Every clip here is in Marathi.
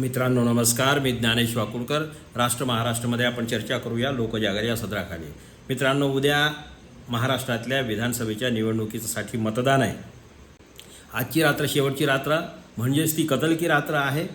मित्रांनो नमस्कार. मी ज्ञानेश वाकुळकर राष्ट्र महाराष्ट्रामध्ये आपण चर्चा करूया लोकजागर या सदराखाली. मित्रांनो उद्या महाराष्ट्रातल्या विधानसभेच्या निवडणुकीसाठी मतदान आहे. आजची रात्र शेवटची रात्र म्हणजेच ती कतल की रात्र आहे.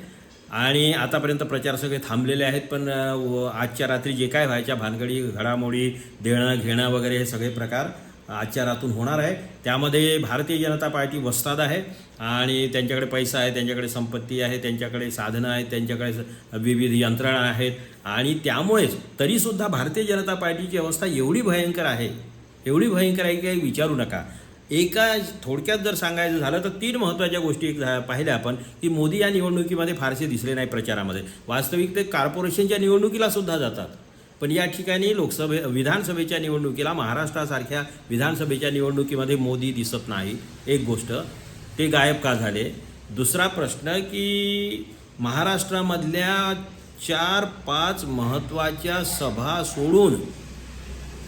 आणि आतापर्यंत प्रचार सगळे थांबलेले आहेत पण व आजच्या रात्री जे काय व्हायच्या भानगडी घडामोडी देणं घेणं वगैरे हे सगळे प्रकार आचारातून होणार आहे. त्यामध्ये भारतीय जनता पार्टी वस्ताद आहे आणि त्यांच्याकडे पैसा आहे त्यांच्याकडे संपत्ती आहे त्यांच्याकडे साधनं आहेत त्यांच्याकडे स- विविध यंत्रणा आहेत. आणि त्यामुळेच तरीसुद्धा भारतीय जनता पार्टीची अवस्था एवढी भयंकर आहे एवढी भयंकर आहे की काही विचारू नका. एका थोडक्यात जर सांगायचं झालं तर तीन महत्त्वाच्या गोष्टी एक झा- पाहिल्या आपण की मोदी या निवडणुकीमध्ये फारसे दिसले नाही प्रचारामध्ये. वास्तविक ते कॉर्पोरेशनच्या निवडणुकीला सुद्धा जातात. पण या ठिकाणी लोकसभे विधानसभेच्या निवडणुकीला महाराष्ट्रासारख्या विधानसभेच्या निवडणुकीमध्ये मोदी दिसत नाही. एक गोष्ट ते गायब का झाले? दुसरा प्रश्न की महाराष्ट्रामधल्या चार पाच महत्त्वाच्या सभा सोडून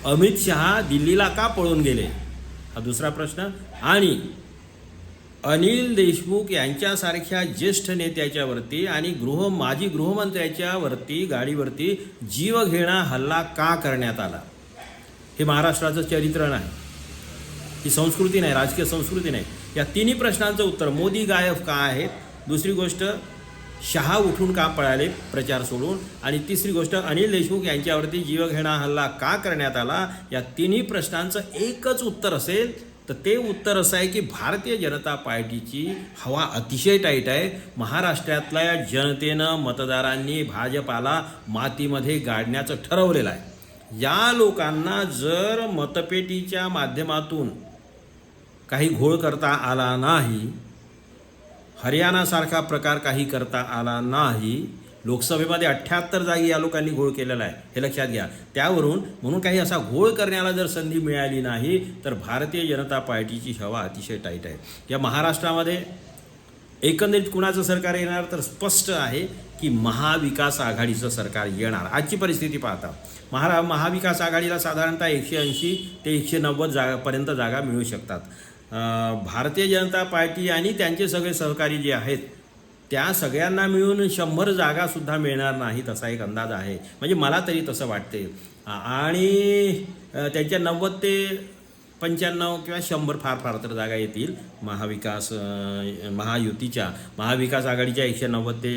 अमित शहा दिल्लीला का पळून गेले? हा दुसरा प्रश्न. आणि अनिल देशमुख यांच्यासारख्या ज्येष्ठ नेत्याच्यावरती आणि गृह माजी गृहमंत्र्याच्यावरती गाडीवरती जीवघेणा हल्ला का करण्यात आला? हे महाराष्ट्राचं चरित्र नाही. ही संस्कृती नाही राजकीय संस्कृती नाही. या तिन्ही प्रश्नांचं उत्तर मोदी गायब का आहेत? दुसरी गोष्ट शहा उठून का पळाले प्रचार सोडून? आणि तिसरी गोष्ट अनिल देशमुख यांच्यावरती जीवघेणा हल्ला का करण्यात आला? या तिन्ही प्रश्नांचं एकच उत्तर असेल तर ते उत्तर असं आहे की भारतीय जनता पार्टीची हवा अतिशय टाईट आहे. महाराष्ट्रातल्या जनतेनं मतदारांनी भाजपाला मातीमध्ये गाडण्याचं ठरवलेलं आहे. या लोकांना जर मतपेटीच्या माध्यमातून काही घोळ करता आला नाही हरियाणासारखा प्रकार काही करता आला नाही लोकसभेमध्ये अठ्ठ्याहत्तर जागी या लोकांनी घोळ केलेला आहे. हे लक्षात घ्या. त्यावरून म्हणून काही असा घोळ करण्याला जर संधी मिळाली नाही तर भारतीय जनता पार्टीची हवा अतिशय टाईट आहे. या महाराष्ट्रामध्ये एकंदरीत कुणाचं सरकार येणार तर स्पष्ट आहे की महाविकास आघाडीचं सरकार येणार. आजची परिस्थिती पाहता. महारा महाविकास आघाडीला साधारणतः एकशे ऐंशी ते एकशे नव्वद जागापर्यंत जागा मिळू शकतात. भारतीय जनता पार्टी आणि त्यांचे सगळे सहकारी जे आहेत त्या सगळ्यांना मिळून शंभर जागासुद्धा मिळणार नाहीत असा एक अंदाज आहे. म्हणजे मला तरी तसं वाटते आणि त्यांच्या नव्वद ते पंच्याण्णव किंवा शंभर फार फार तर जागा येतील. महाविकास महायुतीच्या महाविकास आघाडीच्या एकशे नव्वद ते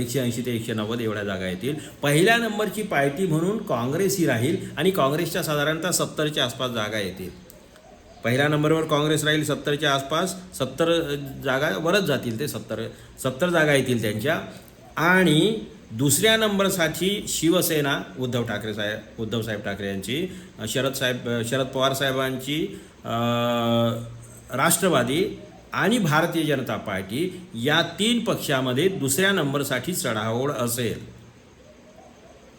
एकशे ऐंशी ते एकशे नव्वद एवढ्या जागा येतील. पहिल्या नंबरची पार्टी म्हणून काँग्रेस ही राहील आणि काँग्रेसच्या साधारणतः सत्तरच्या आसपास जागा येतील. पहिल्या नंबरवर काँग्रेस राहील सत्तरच्या आसपास सत्तर जागा वरच जातील ते सत्तर सत्तर जागा येतील त्यांच्या. आणि दुसऱ्या नंबरसाठी शिवसेना उद्धव ठाकरे साहेब उद्धवसाहेब ठाकरे यांची शरद साहेब शरद पवार साहेबांची राष्ट्रवादी आणि भारतीय जनता पार्टी या तीन पक्षामध्ये दुसऱ्या नंबरसाठी चढाओढ असेल.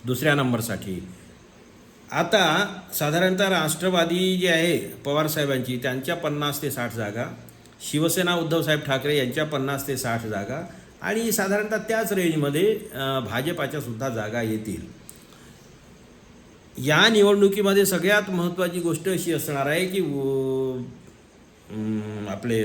दुसऱ्या नंबरसाठी. आता साधारणतः राष्ट्रवादी जे आहे पवारसाहेबांची त्यांच्या पन्नास ते साठ जागा. शिवसेना उद्धवसाहेब ठाकरे यांच्या पन्नास ते साठ जागा. आणि साधारणतः त्याच रेंजमध्ये भाजपाच्या सुद्धा जागा येतील. या निवडणुकीमध्ये सगळ्यात महत्त्वाची गोष्ट अशी असणार आहे की आपले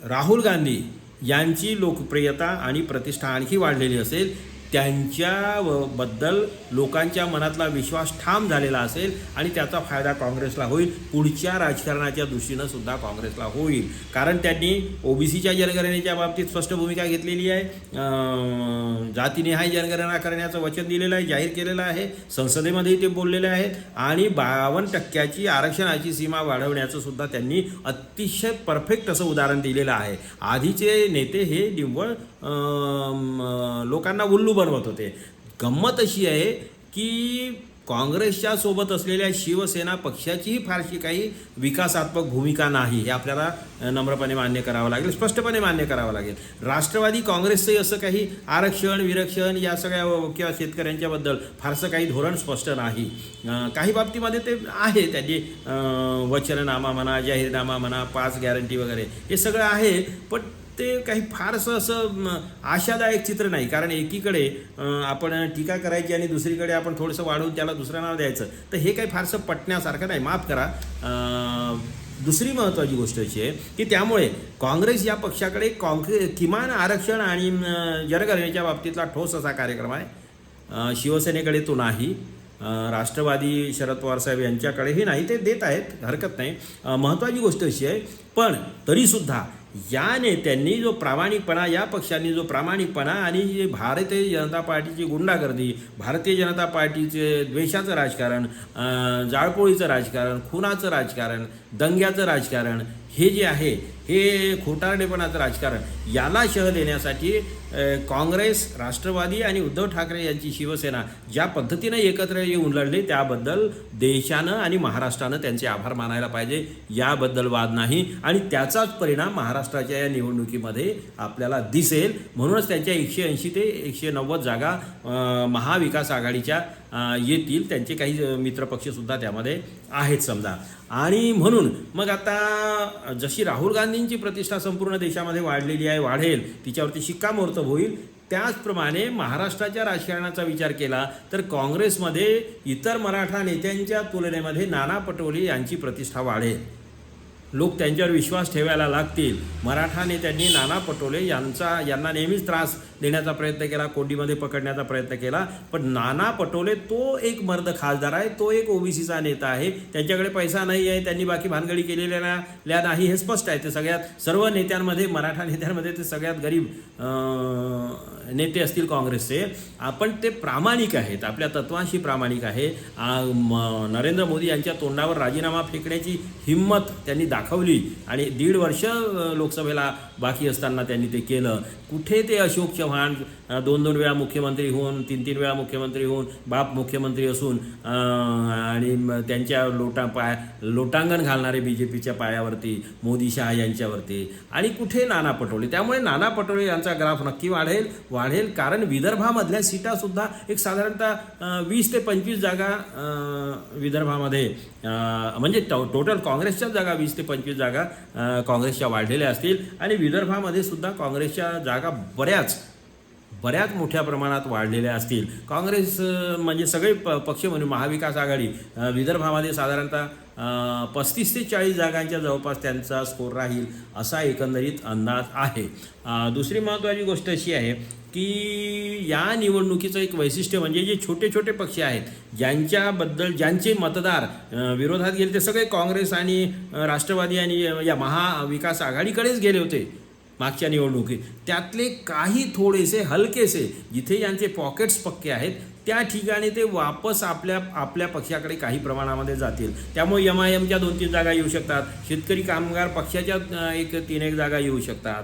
राहुल गांधी यांची लोकप्रियता आणि प्रतिष्ठा आणखी वाढलेली असेल. त्यांच्या व- बद्दल लोकांच्या मनातला विश्वास ठाम झालेला असेल आणि त्याचा फायदा काँग्रेसला होईल. पुढच्या राजकारणाच्या दृष्टीनं सुद्धा काँग्रेसला होईल. कारण त्यांनी ओबीसीच्या जनगणनेच्या बाबतीत स्पष्ट भूमिका घेतलेली आहे. जातीनिहाय जनगणना करण्याचं वचन दिलेलं आहे जाहीर केलेलं आहे. संसदेमध्येही ते बोललेले आहेत. आणि बावन्न टक्क्याची आरक्षणाची सीमा वाढवण्याचं सुद्धा त्यांनी अतिशय परफेक्ट असं उदाहरण दिलेलं आहे. आधीचे नेते हे निव्वळ लोकांना उल्लू बनवत होते. गंमत अशी आहे की काँग्रेसच्या सोबत असलेल्या शिवसेना पक्षाचीही फारशी काही विकासात्मक भूमिका नाही. हे आपल्याला नम्रपणे मान्य करावं लागेल स्पष्टपणे मान्य करावं लागेल. राष्ट्रवादी काँग्रेसचंही असं काही आरक्षण विरक्षण या सगळ्या किंवा शेतकऱ्यांच्याबद्दल फारसं काही धोरण स्पष्ट नाही. काही बाबतीमध्ये ते आहे त्यांनी वचननामा म्हणा जाहीरनामा म्हणा पाच गॅरंटी वगैरे हे सगळं आहे. पण ते काही फारसं असं आशादायक चित्र नाही. कारण एकीकडे आपण टीका करायची आणि दुसरीकडे आपण थोडंसं वाढवून त्याला दुसरं नाव द्यायचं. तर हे काही फारसं पटण्यासारखं नाही. माफ करा. दुसरी महत्त्वाची गोष्ट अशी आहे की त्यामुळे काँग्रेस या पक्षाकडे काँग्रे किमान आरक्षण आणि जनगणनेच्या बाबतीतला ठोस असा कार्यक्रम आहे. शिवसेनेकडे तो नाही. राष्ट्रवादी शरद पवार साहेब यांच्याकडेही नाही. ते देत आहेत. हरकत नाही. महत्त्वाची गोष्ट अशी आहे. पण तरीसुद्धा या नेत्यांनी जो प्रामाणिकपणा या पक्षांनी जो प्रामाणिकपणा आणि जे भारतीय जनता पार्टीची गुंडागर्दी भारतीय जनता पार्टीचे द्वेषाचं राजकारण जाळपोळीचं राजकारण खुनाचं राजकारण दंग्याचं राजकारण हे जे आहे हे खोटारडेपणाचं राजकारण. याला शह देण्यासाठी काँग्रेस राष्ट्रवादी आणि उद्धव ठाकरे यांची शिवसेना ज्या पद्धतीनं एकत्र येऊन लढली त्याबद्दल देशानं आणि महाराष्ट्रानं त्यांचे आभार मानायला पाहिजे. याबद्दल वाद नाही आणि त्याचाच परिणाम महाराष्ट्राच्या या निवडणुकीमध्ये आपल्याला दिसेल. म्हणूनच त्यांच्या एकशे ऐंशी ते एकशे नव्वद जागा महाविकास आघाडीच्या येतील. त्यांचे काही मित्रपक्षसुद्धा त्यामध्ये आहेत समजा. आणि म्हणून मग आता जशी राहुल गांधी गांधींची प्रतिष्ठा संपूर्ण देशामध्ये वाढलेली आहे वाढेल. तिच्यावरती शिक्कामोर्तब होईल. त्याचप्रमाणे महाराष्ट्राच्या राजकारणाचा विचार केला तर काँग्रेसमध्ये इतर मराठा नेत्यांच्या तुलनेमध्ये नाना पटोले यांची प्रतिष्ठा वाढेल. लोक त्यांच्यावर विश्वास ठेवायला लागतील. मराठा नेत्यांनी नाना पटोले यांचा यांना नेहमीच त्रास देण्याचा प्रयत्न केला कोंडीमध्ये पकडण्याचा प्रयत्न केला. पण नाना पटोले तो एक मर्द खासदार आहे तो एक ओबीसीचा नेता आहे. त्यांच्याकडे पैसा नाही आहे त्यांनी बाकी भानगडी केलेल्या ना- नाही हे स्पष्ट आहे. ते सगळ्यात सर्व नेत्यांमध्ये मराठा नेत्यांमध्ये ते सगळ्यात गरीब नेते असतील काँग्रेसचे. आपण ते प्रामाणिक आहेत. आपल्या तत्वांशी प्रामाणिक आहे. म- नरेंद्र मोदी यांच्या तोंडावर राजीनामा फेकण्याची हिंमत त्यांनी दाखवली. आणि दीड वर्ष लोकसभेला बाकी असताना त्यांनी ते केलं. कुठे ते अशोक चव्हाण दोन दोन वेळा मुख्यमंत्री होऊन तीन तीन वेळा मुख्यमंत्री होऊन बाप मुख्यमंत्री असून आणि त्यांच्या लोटा पाय लोटांगण घालणारे बी जे पीच्या पायावरती मोदी शहा यांच्यावरती. आणि कुठे नाना पटोले? त्यामुळे नाना पटोले यांचा ग्राफ नक्की वाढेल वाढेल कारण विदर्भामधल्या सीटासुद्धा एक साधारणतः वीस ते पंचवीस जागा विदर्भामध्ये. म्हणजे टो टोटल काँग्रेसच्याच जागा वीस ते पंचवीस जागा काँग्रेसच्या वाढलेल्या असतील. आणि विदर्भामध्ये सुद्धा काँग्रेसच्या जागा बऱ्याच बऱ्याच मोठ्या प्रमाणात वाढलेल्या असतील. काँग्रेस म्हणजे सगळे प पक्ष म्हणून महाविकास आघाडी विदर्भामध्ये साधारणतः पस्तीस ते चाळीस जागांच्या जवळपास त्यांचा स्कोर राहील असा एकंदरीत अंदाज आहे. दुसरी महत्त्वाची गोष्ट अशी आहे की या निवडणुकीचं एक वैशिष्ट्य म्हणजे जे छोटे छोटे पक्ष आहेत ज्यांच्याबद्दल ज्यांचे मतदार विरोधात गेले ते सगळे काँग्रेस आणि राष्ट्रवादी आणि या महाविकास आघाडीकडेच गेले होते मागच्या निवडणुकीत. त्यातले काही थोडेसे हलकेसे जिथे यांचे पॉकेट्स पक्के आहेत त्या ठिकाणी ते वापस आपल्या आपल्या पक्षाकडे काही प्रमाणामध्ये जातील. त्यामुळे एम आय एमच्या दोन तीन जागा येऊ शकतात. शेतकरी कामगार पक्षाच्या एक तीन एक जागा येऊ शकतात.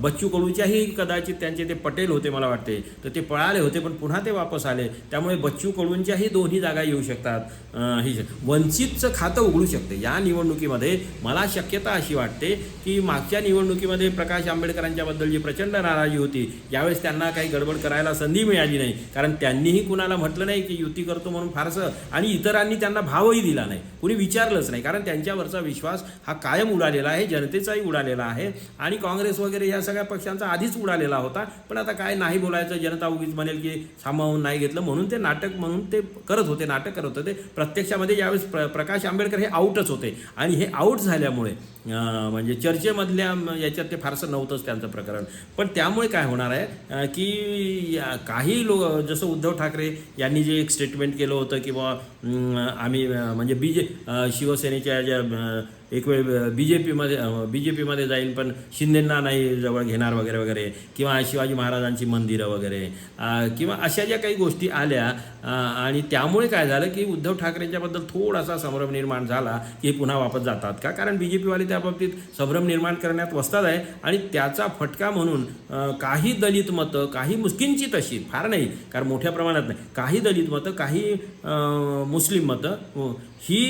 बच्चू कडूच्याही कदाचित त्यांचे ते पटेल होते मला वाटते. तर ते पळाले होते पण पुन्हा ते वापस आले. त्यामुळे बच्चू कडूंच्याही दोन्ही जागा येऊ शकतात. हे ही वंचितचं खातं उघडू शकते. या निवडणुकीमध्ये मला शक्यता अशी वाटते की मागच्या निवडणुकीमध्ये प्रकाश आंबेडकरांच्याबद्दल जी प्रचंड नाराजी होती यावेळेस त्यांना काही गडबड करायला संधी मिळाली नाही. कारण त्यांनीही कुणाला म्हटलं नाही की युती करतो म्हणून फारसं आणि इतरांनी त्यांना भावही दिला नाही. कुणी विचारलंच नाही कारण त्यांच्यावरचा विश्वास हा कायम उडालेला आहे जनतेचाही उडालेला आहे आणि काँग्रेस वगैरे या सगळ्या पक्षांचा आधीच उडालेला होता. पण आता काय नाही बोलायचं जनता उगीच म्हणेल की सामावून नाही घेतलं म्हणून ते नाटक म्हणून ते करत होते नाटक करत होते. प्रत्यक्षामध्ये यावेळेस प्र प्रकाश आंबेडकर हे आऊटच होते आणि हे आऊट झाल्यामुळे म्हणजे चर्चेमधल्या याच्यात ते फारसं नव्हतंच त्यांचं प्रकरण. पण त्यामुळे काय होणार आहे की या- काही लोक जसं उद्धव ठाकरे यांनी जे एक स्टेटमेंट केलं होतं की बा आम्ही म्हणजे बी जे शिवसेनेच्या ज्या एक वेळ बी जे पीमध्ये बी जे पीमध्ये जाईल पण शिंदेंना नाही जवळ घेणार वगैरे वगैरे किंवा शिवाजी महाराजांची मंदिरं वगैरे किंवा अशा ज्या काही गोष्टी आल्या आणि त्यामुळे काय झालं की उद्धव ठाकरेंच्याबद्दल थोडासा संभ्रम निर्माण झाला की पुन्हा वापस जातात का? कारण बी जे पीवाले त्या बाबतीत संभ्रम निर्माण करण्यात वस्तात आहे आणि त्याचा फटका म्हणून काही दलित मतं काही मुस्किंचित अशी फार नाही कारण मोठ्या प्रमाणात नाही काही दलित मतं काही मुस्लिम मतं ही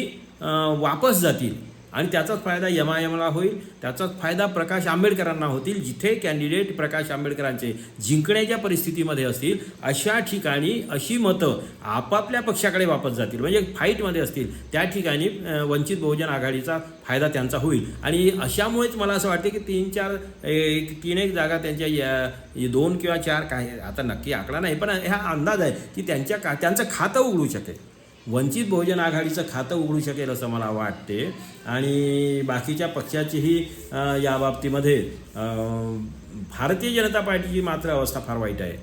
वापस जातील. आणि त्याचाच फायदा एम आय एमला होईल त्याचाच फायदा प्रकाश आंबेडकरांना होतील जिथे कॅन्डिडेट प्रकाश आंबेडकरांचे जिंकण्याच्या परिस्थितीमध्ये असतील अशा ठिकाणी अशी मतं आपापल्या पक्षाकडे वापस जातील. म्हणजे फाईटमध्ये असतील त्या ठिकाणी वंचित बहुजन आघाडीचा फायदा त्यांचा होईल. आणि अशामुळेच मला असं वाटते की तीन चार एक तीन एक जागा त्यांच्या या दोन किंवा चार काय आता नक्की आकडा नाही पण हा अंदाज आहे की त्यांच्या का त्यांचं खातं उघडू शकेल. वंचित बहुजन आघाडीचं खातं उघडू शकेल असं मला वाटते. आणि बाकीच्या पक्षाचीही या बाबतीमध्ये भारतीय जनता पार्टीची मात्र अवस्था फार वाईट आहे.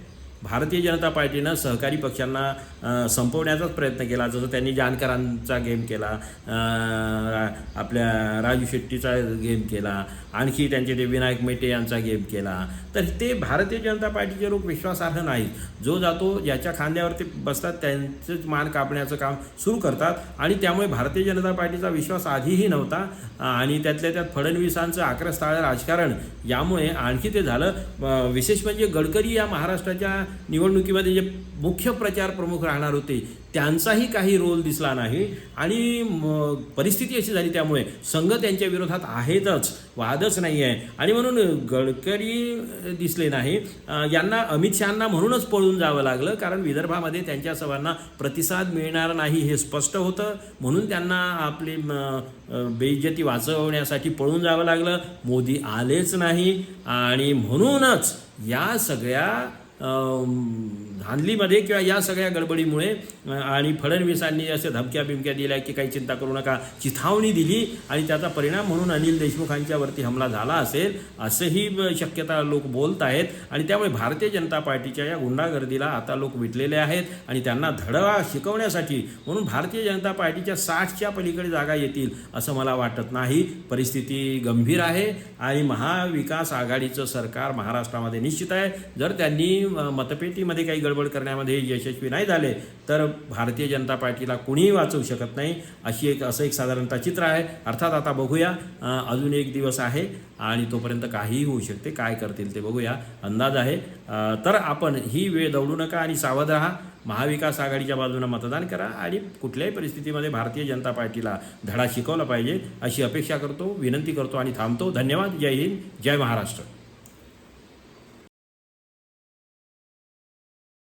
भारतीय जनता पार्टीनं सहकारी पक्षांना संपवण्याचाच प्रयत्न केला. जसं त्यांनी जानकरांचा गेम केला आपल्या राजू शेट्टीचा गेम केला आणखी त्यांचे ते विनायक मेटे यांचा गेम केला. तर ते भारतीय जनता पार्टीचे लोक विश्वासार्ह नाहीत. जो जातो ज्याच्या खांद्यावरती बसतात त्यांचंच मान कापण्याचं काम सुरू करतात आणि त्यामुळे भारतीय जनता पार्टीचा विश्वास आधीही नव्हता. आणि त्यातल्या त्यात फडणवीसांचं आक्रस्ताळ राजकारण यामुळे आणखी ते झालं. विशेष म्हणजे गडकरी या महाराष्ट्राच्या निवडणुकीमध्ये जे मुख्य प्रचार प्रमुख राहणार होते त्यांचाही काही रोल दिसला नाही. आणि परिस्थिती अशी झाली त्यामुळे संघ त्यांच्या विरोधात आहेतच वादच नाही आहे आणि म्हणून गडकरी दिसले नाही. यांना अमित शहाना म्हणूनच पळून जावं लागलं कारण विदर्भामध्ये त्यांच्या सभांना प्रतिसाद मिळणार नाही हे स्पष्ट होतं. म्हणून त्यांना आपली बेइज्जती वाचवण्यासाठी पळून जावं लागलं. मोदी आलेच नाही. आणि म्हणूनच या सगळ्या um, धांदलीमध्ये किंवा या सगळ्या गडबडीमुळे आणि फडणवीसांनी असे धमक्या बिमक्या दिल्या की काही चिंता करू नका चिथावणी दिली आणि त्याचा परिणाम म्हणून अनिल देशमुखांच्यावरती हमला झाला असेल असंही शक्यता लोक बोलत आहेत. आणि त्यामुळे भारतीय जनता पार्टीच्या या गुंडागर्दीला आता लोक विटलेले आहेत आणि त्यांना धडा शिकवण्यासाठी म्हणून भारतीय जनता पार्टीच्या साठच्या पलीकडे जागा येतील असं मला वाटत नाही. परिस्थिती गंभीर आहे आणि महाविकास आघाडीचं सरकार महाराष्ट्रामध्ये निश्चित आहे. जर त्यांनी मतपेटीमध्ये काही गडबड करण्यामध्ये यशस्वी नाही झाले तर भारतीय जनता पार्टीला कुणीही वाचवू शकत नाही अशी एक असं एक साधारणतः चित्र आहे. अर्थात आता बघूया अजून एक दिवस आहे आणि तोपर्यंत काहीही होऊ शकते. काय करतील ते बघूया. अंदाज आहे. तर आपण ही वेळ दवडू नका आणि सावध राहा. महाविकास आघाडीच्या बाजूने मतदान करा आणि कुठल्याही परिस्थितीमध्ये भारतीय जनता पार्टीला धडा शिकवला पाहिजे अशी अपेक्षा करतो विनंती करतो आणि थांबतो. धन्यवाद. जय हिंद. जय महाराष्ट्र.